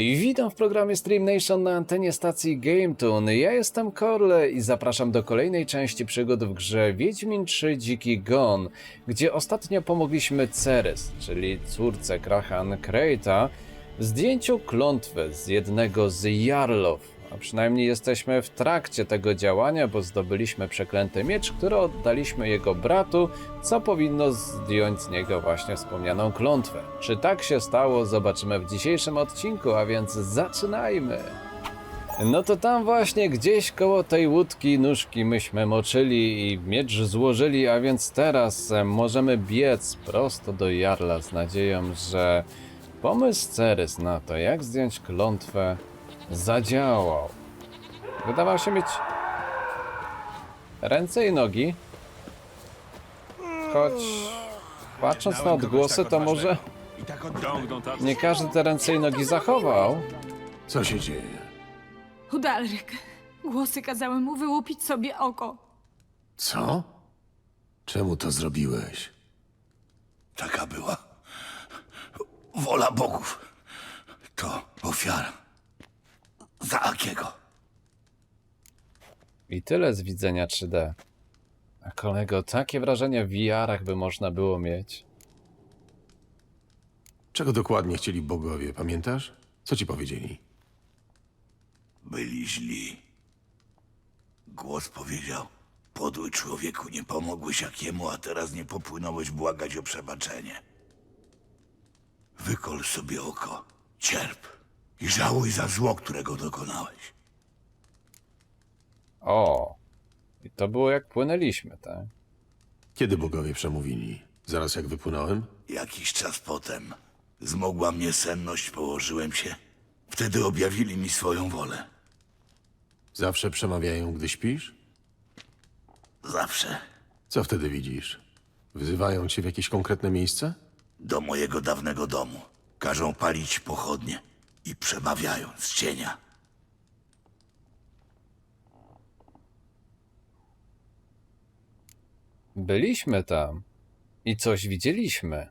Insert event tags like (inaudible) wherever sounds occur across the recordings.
Witam w programie Stream Nation na antenie stacji GameToon. Ja jestem Korle i zapraszam do kolejnej części przygód w grze Wiedźmin 3 Dziki Gon, gdzie ostatnio pomogliśmy Ceres, czyli córce Krahan Krejta, w zdjęciu klątwy z jednego z Jarlów. A przynajmniej jesteśmy w trakcie tego działania, bo zdobyliśmy przeklęty miecz, który oddaliśmy jego bratu, co powinno zdjąć z niego właśnie wspomnianą klątwę. Czy tak się stało, zobaczymy w dzisiejszym odcinku, a więc zaczynajmy! No to tam właśnie gdzieś koło tej łódki nóżki myśmy moczyli i miecz złożyli, a więc teraz e, możemy biec prosto do Jarla z nadzieją, że pomysł Ceres na to, jak zdjąć klątwę, zadziałał. Wydawał się mieć ręce i nogi, choć patrząc na odgłosy, to może I tak nie każdy te ręce i nogi zachował. Co się dzieje? Udalryk. Głosy kazały mu wyłupić sobie oko. Co? Czemu to zrobiłeś? Taka była wola bogów. To ofiara. Za Akiego. I tyle z widzenia 3D. A kolego, takie wrażenie w VR-ach by można było mieć. Czego dokładnie chcieli bogowie, pamiętasz? Co ci powiedzieli? Byli źli. Głos powiedział. Podły człowieku, nie pomogłeś Akiemu, a teraz nie popłynąłeś błagać o przebaczenie. Wykol sobie oko, cierp i żałuj za zło, którego dokonałeś. O! I to było jak płynęliśmy, tak? Kiedy bogowie przemówili? Zaraz jak wypłynąłem? Jakiś czas potem zmogła mnie senność, położyłem się. Wtedy objawili mi swoją wolę. Zawsze przemawiają, gdy śpisz? Zawsze Co wtedy widzisz? Wzywają cię w jakieś konkretne miejsce? do mojego dawnego domu. Każą palić pochodnie i przemawiają z cienia. Byliśmy tam. I coś widzieliśmy.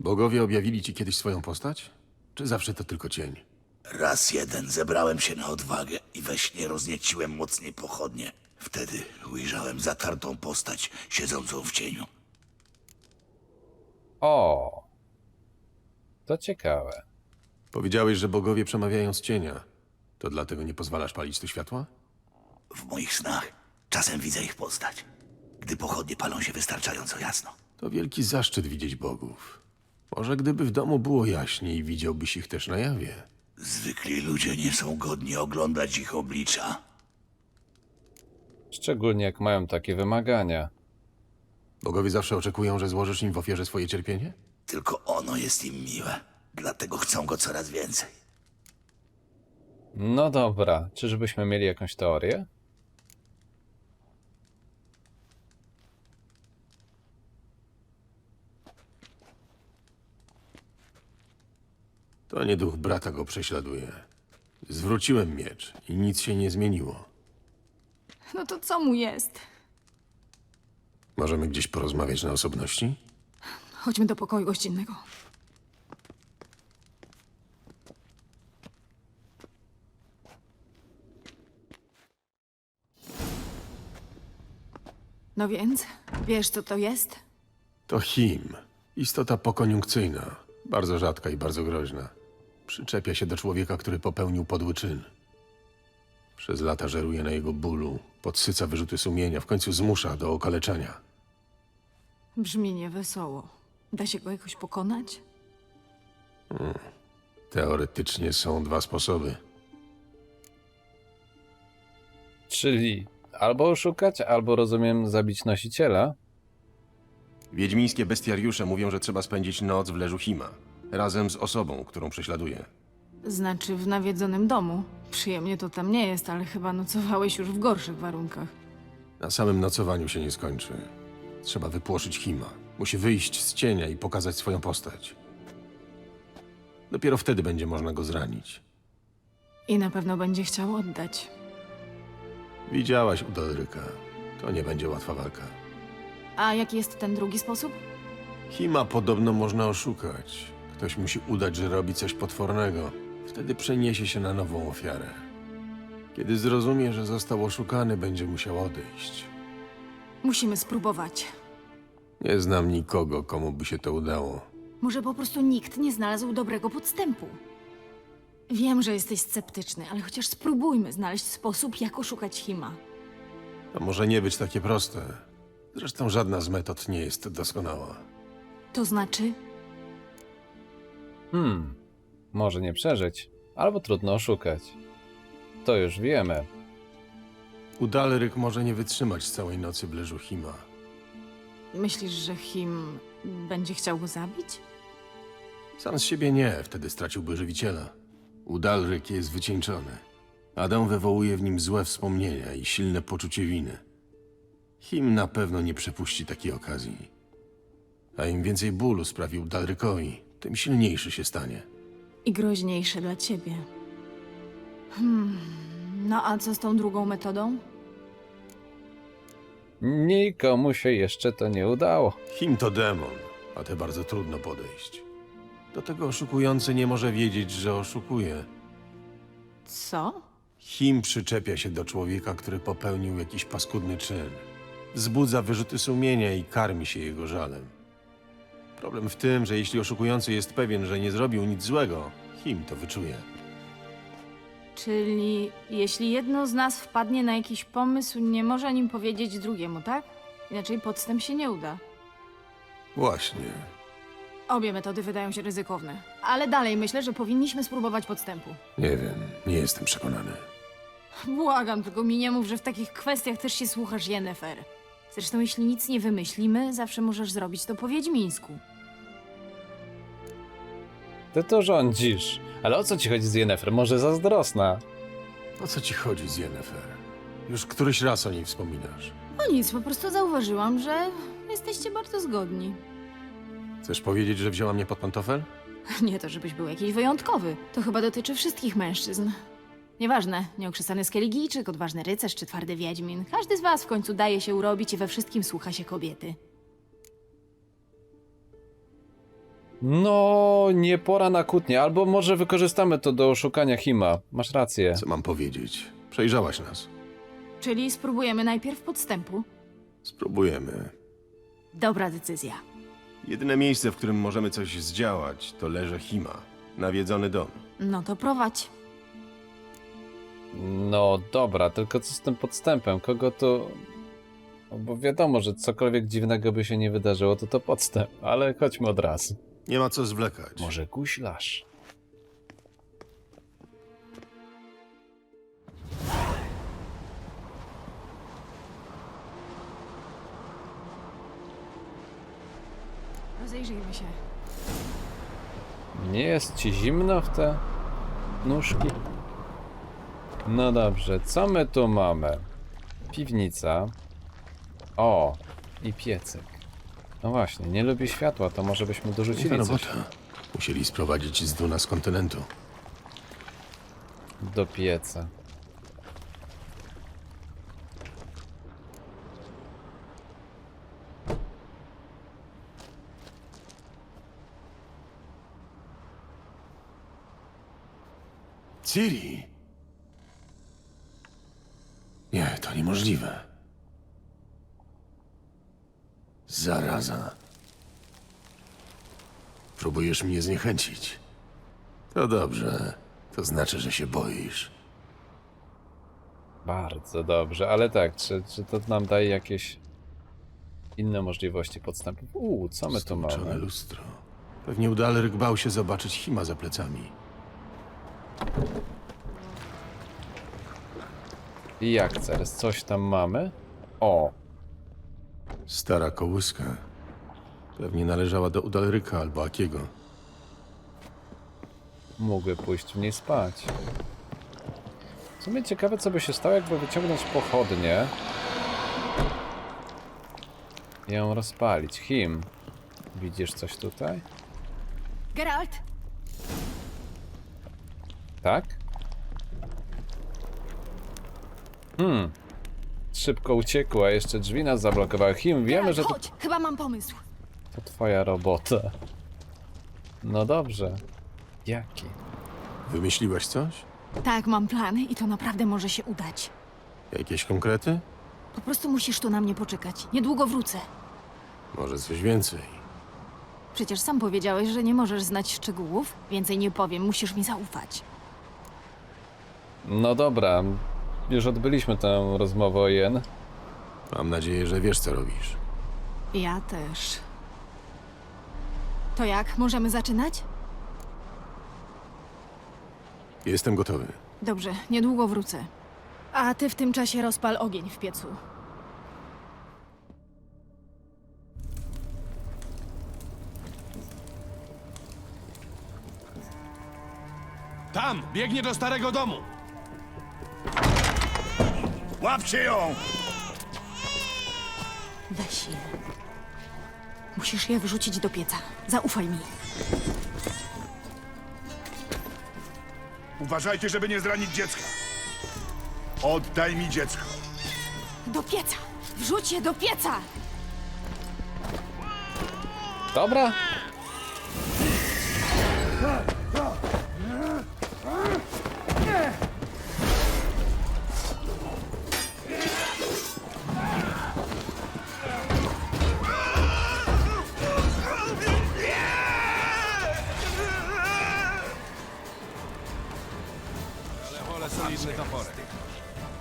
Bogowie objawili ci kiedyś swoją postać? Czy zawsze to tylko cień? Raz jeden zebrałem się na odwagę i we śnie roznieciłem mocniej pochodnie. Wtedy ujrzałem zatartą postać siedzącą w cieniu. O! To ciekawe. Powiedziałeś, że bogowie przemawiają z cienia. To dlatego nie pozwalasz palić tu światła? W moich snach czasem widzę ich postać, gdy pochodnie palą się wystarczająco jasno. To wielki zaszczyt widzieć bogów. Może gdyby w domu było jaśniej, widziałbyś ich też na jawie. Zwykli ludzie nie są godni oglądać ich oblicza. Szczególnie jak mają takie wymagania. Bogowie zawsze oczekują, że złożysz im w ofierze swoje cierpienie? Tylko ono jest im miłe, dlatego chcą go coraz więcej. No dobra, czyżbyśmy mieli jakąś teorię? To nie duch brata go prześladuje. Zwróciłem miecz i nic się nie zmieniło. No to co mu jest? Możemy gdzieś porozmawiać na osobności? Chodźmy do pokoju gościnnego. No więc, wiesz co to jest? To Him. Istota pokoniunkcyjna. Bardzo rzadka i bardzo groźna. Przyczepia się do człowieka, który popełnił podły czyn. Przez lata żeruje na jego bólu, podsyca wyrzuty sumienia, w końcu zmusza do okaleczenia. Brzmi niewesoło. Da się go jakoś pokonać? Teoretycznie są dwa sposoby. Czyli albo oszukać, albo rozumiem zabić nosiciela. Wiedźmińskie bestiariusze mówią, że trzeba spędzić noc w leżu Hima, razem z osobą, którą prześladuje. Znaczy w nawiedzonym domu. Przyjemnie to tam nie jest, ale chyba nocowałeś już w gorszych warunkach. Na samym nocowaniu się nie skończy. Trzeba wypłoszyć Hima. Musi wyjść z cienia i pokazać swoją postać. Dopiero wtedy będzie można go zranić. I na pewno będzie chciał oddać. Widziałaś u Dodryka. To nie będzie łatwa walka. A jaki jest ten drugi sposób? Hima podobno można oszukać. Ktoś musi udać, że robi coś potwornego. Wtedy przeniesie się na nową ofiarę. Kiedy zrozumie, że został oszukany, będzie musiał odejść. Musimy spróbować. Nie znam nikogo, komu by się to udało. Może po prostu nikt nie znalazł dobrego podstępu. Wiem, że jesteś sceptyczny, ale chociaż spróbujmy znaleźć sposób, jak oszukać Hima. To może nie być takie proste. Zresztą żadna z metod nie jest doskonała. To znaczy, Hmm, może nie przeżyć, albo trudno oszukać. To już wiemy. Udalryk może nie wytrzymać całej nocy w leżu Hima. myślisz, że Him będzie chciał go zabić? Sam z siebie nie, wtedy straciłby żywiciela. Udalryk jest wycieńczony. Adam wywołuje w nim złe wspomnienia i silne poczucie winy. Him na pewno nie przepuści takiej okazji. A im więcej bólu sprawił Dalrykowi, tym silniejszy się stanie. I groźniejsze dla ciebie. Hmm, no a co z tą drugą metodą? Nikomu się jeszcze to nie udało. Him to demon, a te bardzo trudno podejść. Do tego oszukujący nie może wiedzieć, że oszukuje. Co? Him przyczepia się do człowieka, który popełnił jakiś paskudny czyn. Wzbudza wyrzuty sumienia i karmi się jego żalem. Problem w tym, że jeśli oszukujący jest pewien, że nie zrobił nic złego, Him to wyczuje. Czyli jeśli jedno z nas wpadnie na jakiś pomysł, nie może o nim powiedzieć drugiemu, tak? Inaczej podstęp się nie uda. Właśnie. Obie metody wydają się ryzykowne, ale dalej myślę, że powinniśmy spróbować podstępu. Nie wiem, nie jestem przekonany. Błagam, tylko mi nie mów, że w takich kwestiach też się słuchasz Yennefer. Zresztą jeśli nic nie wymyślimy, zawsze możesz zrobić to po Wiedźmińsku. Ty to rządzisz. Ale o co ci chodzi z Yennefer? Może zazdrosna? O co ci chodzi z Yennefer? Już któryś raz o niej wspominasz. No nic, po prostu zauważyłam, że jesteście bardzo zgodni. Chcesz powiedzieć, że wzięła mnie pod pantofel? (laughs) Nie to, żebyś był jakiś wyjątkowy. To chyba dotyczy wszystkich mężczyzn. Nieważne, nieokrzesany skeligijczyk, odważny rycerz czy twardy wiedźmin. Każdy z was w końcu daje się urobić i we wszystkim słucha się kobiety. No, nie pora na kłótnię. Albo może wykorzystamy to do oszukania Hima. Masz rację. Co mam powiedzieć? Przejrzałaś nas. Czyli spróbujemy najpierw podstępu. Spróbujemy. Dobra decyzja. Jedyne miejsce, w którym możemy coś zdziałać, to leże Hima. Nawiedzony dom. No to prowadź. No dobra, tylko co z tym podstępem? Kogo to... No bo wiadomo, że cokolwiek dziwnego by się nie wydarzyło, to to podstęp. Ale chodźmy od razu. Nie ma co zwlekać. Może guślarz? Rozejrzyjmy się. Nie jest ci zimno w te nóżki? No dobrze, co my tu mamy? Piwnica. O, i piecyk. No właśnie, nie lubi światła, to może byśmy dorzucili coś. Musieli sprowadzić z Duna z kontynentu. do pieca. Ciri! Nie, to niemożliwe. Zaraza. Próbujesz mnie zniechęcić. To dobrze. To znaczy, że się boisz. Bardzo dobrze, ale tak, czy, czy to nam daje jakieś inne możliwości podstępów? Uuu, co my tu Stłuczone mamy? lustro. Pewnie Udalryk bał się zobaczyć Hima za plecami. I jak teraz? Coś tam mamy? O, Stara kołyska. Pewnie należała do Udalryka albo Akiego. mógłby pójść w niej spać. W sumie ciekawe, co by się stało, jakby wyciągnąć pochodnie i ją rozpalić. Him, widzisz coś tutaj? Geralt! Tak? Hmm. Szybko uciekła, jeszcze drzwi nas zablokowały. Him, wiemy, Geralt, że to, chodź! Chyba mam pomysł. to twoja robota. No dobrze. Jaki? Wymyśliłeś coś? Tak, mam plan i to naprawdę może się udać. Jakieś konkrety? Po prostu musisz tu na mnie poczekać. Niedługo wrócę. Może coś więcej? Przecież sam powiedziałeś, że nie możesz znać szczegółów. Więcej nie powiem, musisz mi zaufać. No dobra, już odbyliśmy tę rozmowę o Jen. Mam nadzieję, że wiesz, co robisz. Ja też. To jak, możemy zaczynać? Jestem gotowy. Dobrze, niedługo wrócę. A ty w tym czasie rozpal ogień w piecu. Tam! Biegnie do starego domu! Łapcie ją! Weź je. Musisz je wrzucić do pieca. Zaufaj mi. Uważajcie, żeby nie zranić dziecka. Oddaj mi dziecko. Do pieca! Wrzuć je do pieca! Dobra?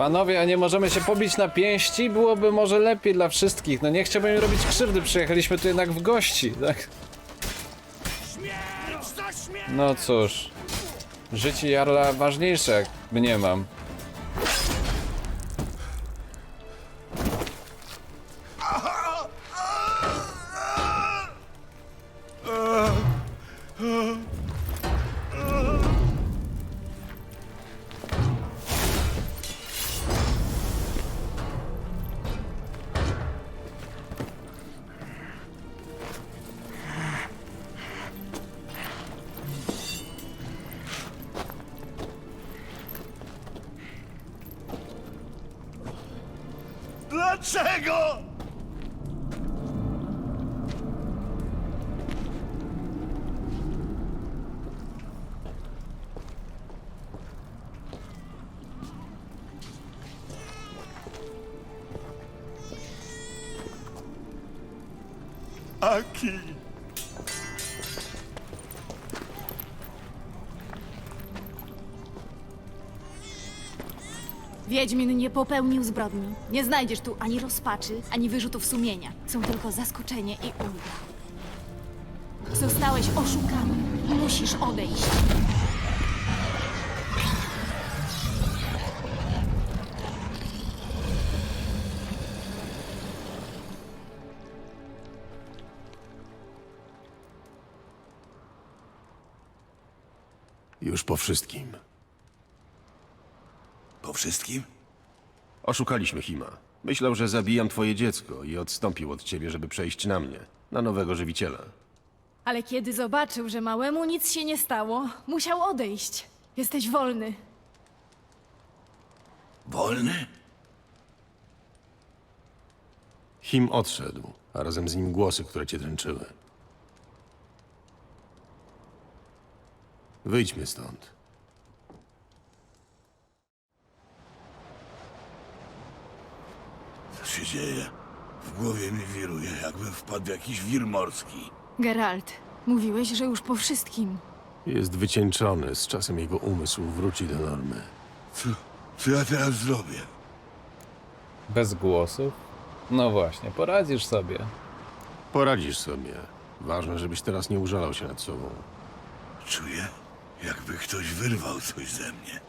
Panowie, a nie możemy się pobić na pięści? Byłoby może lepiej dla wszystkich. No nie chciałbym im robić krzywdy, przyjechaliśmy tu jednak w gości, tak? No cóż. Życie Jarla ważniejsze, jak mniemam. Dlaczego? Aki. Wiedźmin nie popełnił zbrodni. Nie znajdziesz tu ani rozpaczy, ani wyrzutów sumienia. Są tylko zaskoczenie i ulga. Zostałeś oszukany. Musisz odejść. Już po wszystkim. Po wszystkim? Oszukaliśmy Hima. Myślał, że zabijam twoje dziecko i odstąpił od ciebie, żeby przejść na mnie, na nowego żywiciela. Ale kiedy zobaczył, że małemu nic się nie stało, musiał odejść. Jesteś wolny. Wolny? Him odszedł, a razem z nim głosy, które cię dręczyły. Wyjdźmy stąd. Co się dzieje? W głowie mi wiruje, jakbym wpadł w jakiś wir morski. Geralt, mówiłeś, że już po wszystkim. Jest wycieńczony, z czasem jego umysł wróci do normy. Co, co ja teraz zrobię? Bez głosów? No właśnie, poradzisz sobie. Poradzisz sobie. Ważne, żebyś teraz nie użalał się nad sobą. Czuję, jakby ktoś wyrwał coś ze mnie.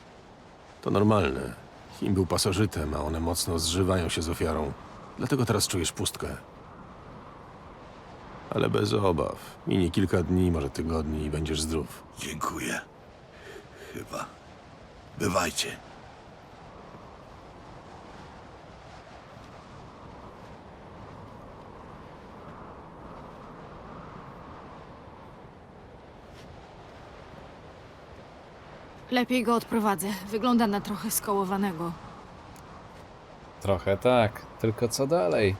To normalne. Him był pasożytem, a one mocno zżywają się z ofiarą. Dlatego teraz czujesz pustkę. Ale bez obaw. Minie kilka dni, może tygodni i będziesz zdrów. Dziękuję. Chyba. Bywajcie. Lepiej go odprowadzę. Wygląda na trochę skołowanego. Trochę tak, tylko co dalej?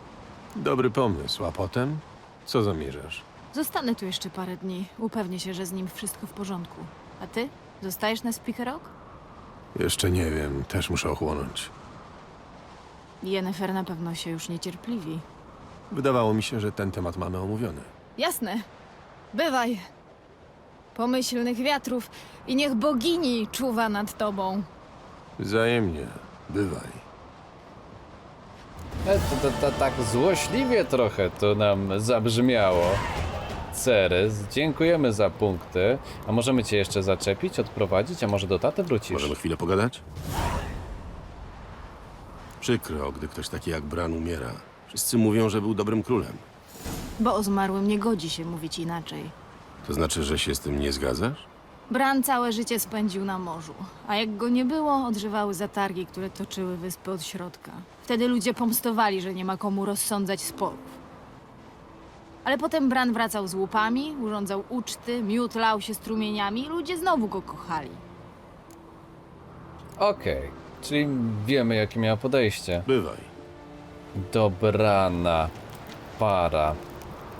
Dobry pomysł, a potem? Co zamierzasz? Zostanę tu jeszcze parę dni. Upewnię się, że z nim wszystko w porządku. A ty? Zostajesz na Speaker Rock? Jeszcze nie wiem, też muszę ochłonąć. Jennifer na pewno się już niecierpliwi. Wydawało mi się, że ten temat mamy omówiony. Jasne. Bywaj. Pomyślnych wiatrów i niech bogini czuwa nad tobą. Wzajemnie. Bywaj. E, to, to, to, tak złośliwie trochę to nam zabrzmiało. Ceres, dziękujemy za punkty. A możemy cię jeszcze zaczepić, odprowadzić, a może do taty wrócisz? Możemy chwilę pogadać? Przykro, gdy ktoś taki jak Bran umiera. Wszyscy mówią, że był dobrym królem. Bo o zmarłym nie godzi się mówić inaczej. To znaczy, że się z tym nie zgadzasz? Bran całe życie spędził na morzu, a jak go nie było, odżywały zatargi, które toczyły wyspy od środka. Wtedy ludzie pomstowali, że nie ma komu rozsądzać sporów. Ale potem Bran wracał z łupami, urządzał uczty, miód lał się strumieniami i ludzie znowu go kochali. Okej, czyli wiemy jakie miała podejście. Bywaj. Dobrana para.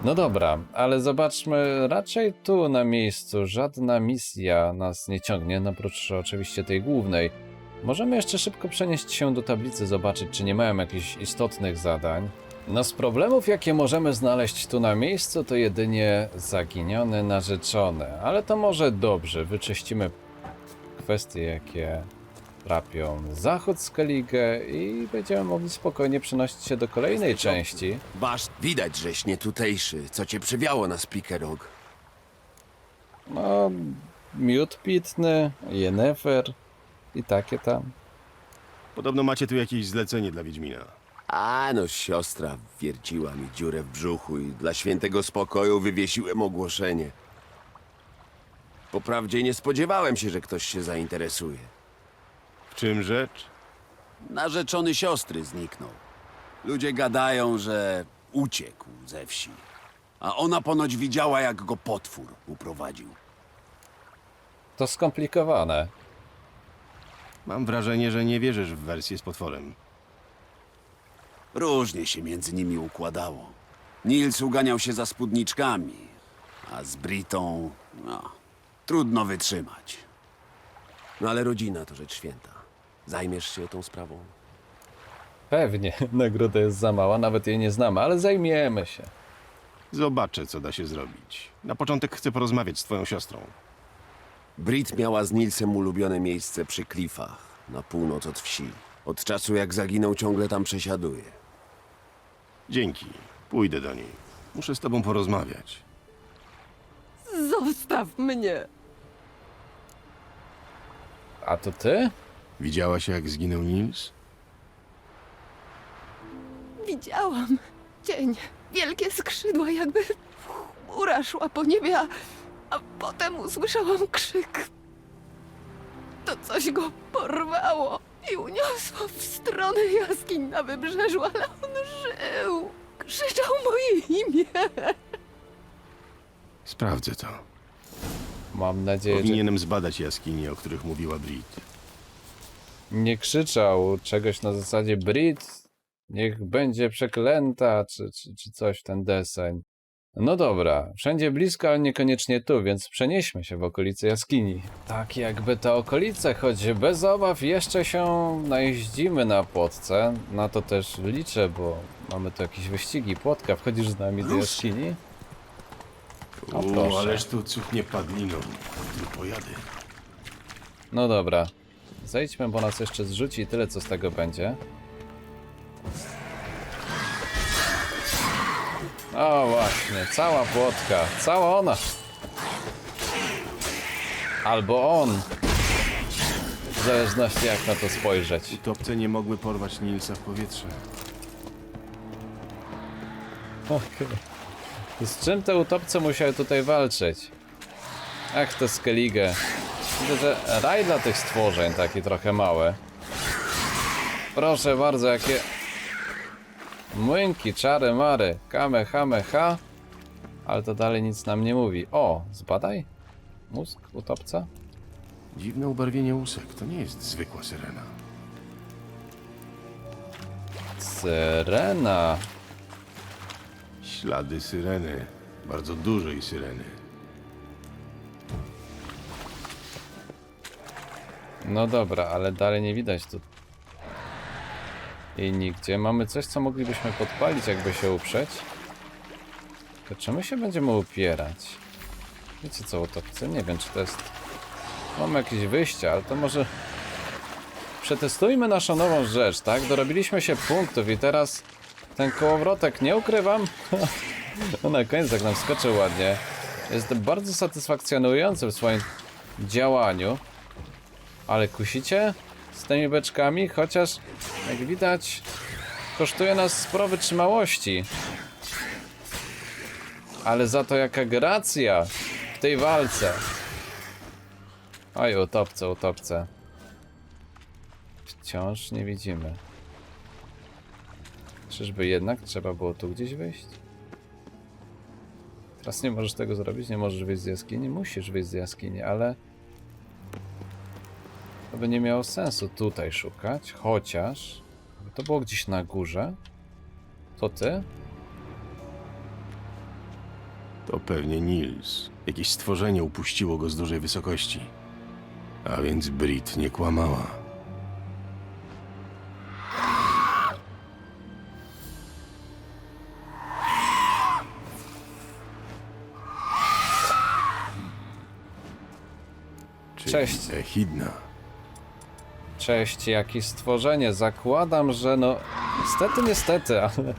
No dobra, ale zobaczmy, raczej tu na miejscu żadna misja nas nie ciągnie, oprócz oczywiście tej głównej. Możemy jeszcze szybko przenieść się do tablicy, zobaczyć, czy nie mają jakichś istotnych zadań. No z problemów, jakie możemy znaleźć tu na miejscu, to jedynie zaginione narzeczone, ale to może dobrze, wyczyścimy kwestie, jakie trapią zachód Skellige i będziemy mogli spokojnie przenosić się do kolejnej części. Basz, widać, żeś nie tutejszy. Co cię przywiało na Spikerog? No, miód pitny, Yennefer i takie tam. Podobno macie tu jakieś zlecenie dla Wiedźmina. A no, siostra wierciła mi dziurę w brzuchu i dla świętego spokoju wywiesiłem ogłoszenie. Poprawdzie nie spodziewałem się, że ktoś się zainteresuje. Czym rzecz? Narzeczony siostry zniknął. Ludzie gadają, że uciekł ze wsi. A ona ponoć widziała, jak go potwór uprowadził. To skomplikowane. Mam wrażenie, że nie wierzysz w wersję z potworem. Różnie się między nimi układało. Nils uganiał się za spódniczkami, a z Britą, no, trudno wytrzymać. No ale rodzina to rzecz święta. Zajmiesz się tą sprawą? Pewnie, (laughs) nagroda jest za mała, nawet jej nie znamy, ale zajmiemy się. Zobaczę, co da się zrobić. Na początek chcę porozmawiać z twoją siostrą. Brit miała z Nilsem ulubione miejsce przy klifach, na północ od wsi. Od czasu jak zaginął, ciągle tam przesiaduje. Dzięki. Pójdę do niej. Muszę z tobą porozmawiać. Zostaw mnie! A to ty? Widziałaś, jak zginął Nils? Widziałam cień, wielkie skrzydła, jakby chmura szła po niebie, a, a potem usłyszałam krzyk. To coś go porwało i uniosło w stronę jaskiń na wybrzeżu, ale on żył. Krzyczał moje imię. Sprawdzę to. Mam nadzieję, że Powinienem zbadać jaskinie, o których mówiła Brit. Nie krzyczał czegoś na zasadzie Brit, niech będzie przeklęta, czy, czy, czy coś w ten deseń. No dobra, wszędzie blisko, ale niekoniecznie tu, więc przenieśmy się w okolice jaskini. Tak jakby te okolice, choć bez obaw jeszcze się najeździmy na płotce. Na to też liczę, bo mamy tu jakieś wyścigi. Płotka, wchodzisz z nami do jaskini? O, proszę. ależ tu cuchnie padliną. Tu pojady. No dobra. Zejdźmy, bo nas jeszcze zrzuci i tyle co z tego będzie. O właśnie, cała płotka, cała ona. Albo on. W zależności jak na to spojrzeć. Utopce nie mogły porwać Nilsa w powietrze. Okej. Z czym te utopce musiały tutaj walczyć? Ach, to Skellige. Widzę, że raj dla tych stworzeń taki trochę mały. Proszę bardzo, jakie... Młynki, czary, mary, kame, hame, ha. Ale to dalej nic nam nie mówi. O, zbadaj. Mózg utopca? Dziwne ubarwienie łusek. To nie jest zwykła syrena. Syrena. Ślady syreny. Bardzo dużej syreny. No dobra, ale dalej nie widać tu. I nigdzie. Mamy coś, co moglibyśmy podpalić, jakby się uprzeć. To czemu się będziemy upierać? Wiecie co, utopcy? Nie wiem, czy to jest... Mamy jakieś wyjście, ale to może... Przetestujmy naszą nową rzecz, tak? Dorobiliśmy się punktów i teraz ten kołowrotek, nie ukrywam, (laughs) no na koniec jak nam skoczył ładnie. Jest bardzo satysfakcjonujący w swoim działaniu. Ale kusicie z tymi beczkami, chociaż jak widać kosztuje nas sporo wytrzymałości. Ale za to jaka gracja w tej walce. Oj, utopce, utopce. Wciąż nie widzimy. Czyżby jednak trzeba było tu gdzieś wyjść? Teraz nie możesz tego zrobić, nie możesz wyjść z jaskini, musisz wyjść z jaskini, ale to by nie miało sensu tutaj szukać, chociaż to było gdzieś na górze. To ty? To pewnie Nils. Jakieś stworzenie upuściło go z dużej wysokości. A więc Brit nie kłamała. Czyli Cześć. Echidna. Cześć, jakieś stworzenie. Zakładam, że no. Niestety, niestety, ale.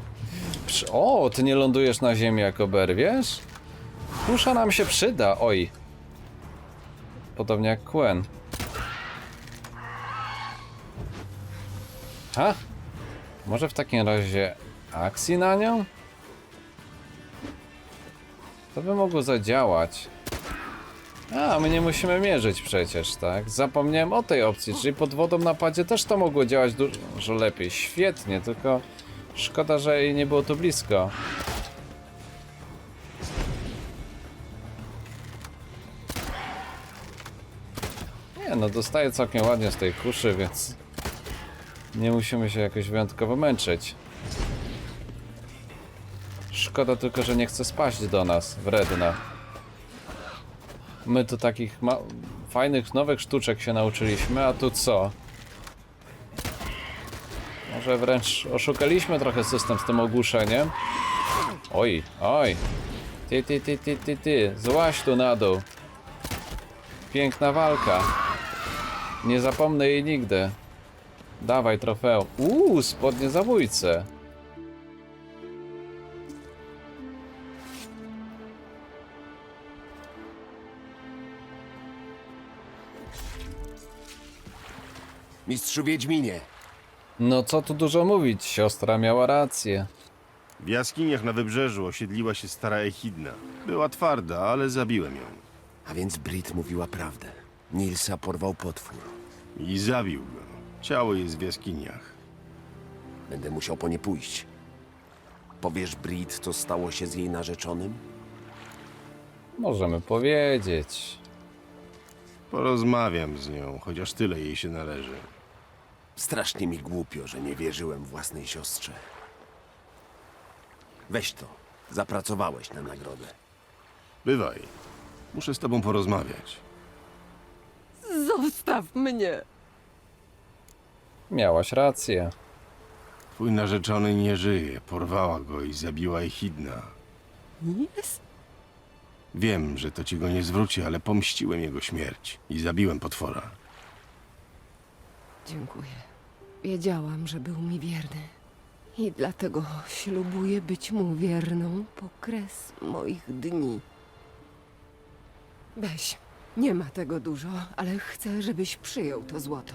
O, ty nie lądujesz na ziemi jako ber, wiesz? Kusza nam się przyda, oj. Podobnie jak Quen. Ha? Może w takim razie akcji na nią? To by mogło zadziałać. A, my nie musimy mierzyć przecież, tak? Zapomniałem o tej opcji, czyli pod wodą na padzie też to mogło działać dużo lepiej. Świetnie, tylko szkoda, że jej nie było tu blisko. Nie no, dostaję całkiem ładnie z tej kuszy, więc nie musimy się jakoś wyjątkowo męczyć. Szkoda tylko, że nie chce spaść do nas, wredna. My tu takich fajnych, nowych sztuczek się nauczyliśmy, a tu co? Może wręcz oszukaliśmy trochę system z tym ogłuszeniem. Oj, oj. Ty, ty, ty, ty, ty, ty. Złaś tu na dół. Piękna walka. Nie zapomnę jej nigdy. Dawaj trofeum. Uuu, spodnie zabójce. Mistrzu Wiedźminie, No co tu dużo mówić, siostra miała rację. W jaskiniach na wybrzeżu osiedliła się stara Echidna. Była twarda, ale zabiłem ją. a więc Brit mówiła prawdę. Nilsa porwał potwór. I zabił go. Ciało jest w jaskiniach. Będę musiał po nie pójść. Powiesz Brit, co stało się z jej narzeczonym? Możemy powiedzieć. Porozmawiam z nią, chociaż tyle jej się należy. Strasznie mi głupio, że nie wierzyłem własnej siostrze. Weź to. Zapracowałeś na nagrodę. Bywaj. Muszę z tobą porozmawiać. Zostaw mnie! Miałaś rację. Twój narzeczony nie żyje. Porwała go i zabiła Echidna. Nils? Wiem, że to ci go nie zwróci, ale pomściłem jego śmierć i zabiłem potwora. Dziękuję. Wiedziałam, że był mi wierny. I dlatego ślubuję być mu wierną po kres moich dni. Weź, nie ma tego dużo, ale chcę, żebyś przyjął to złoto.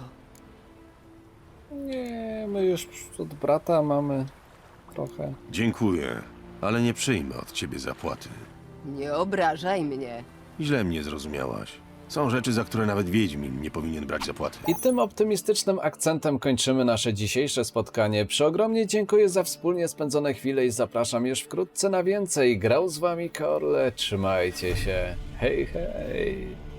Nie, my już od brata mamy trochę. Dziękuję, ale nie przyjmę od ciebie zapłaty. Nie obrażaj mnie. Źle mnie zrozumiałaś. Są rzeczy, za które nawet Wiedźmin nie powinien brać zapłaty. I tym optymistycznym akcentem kończymy nasze dzisiejsze spotkanie. Przeogromnie dziękuję za wspólnie spędzone chwile i zapraszam już wkrótce na więcej. Grał z wami Korle, trzymajcie się. Hej, hej.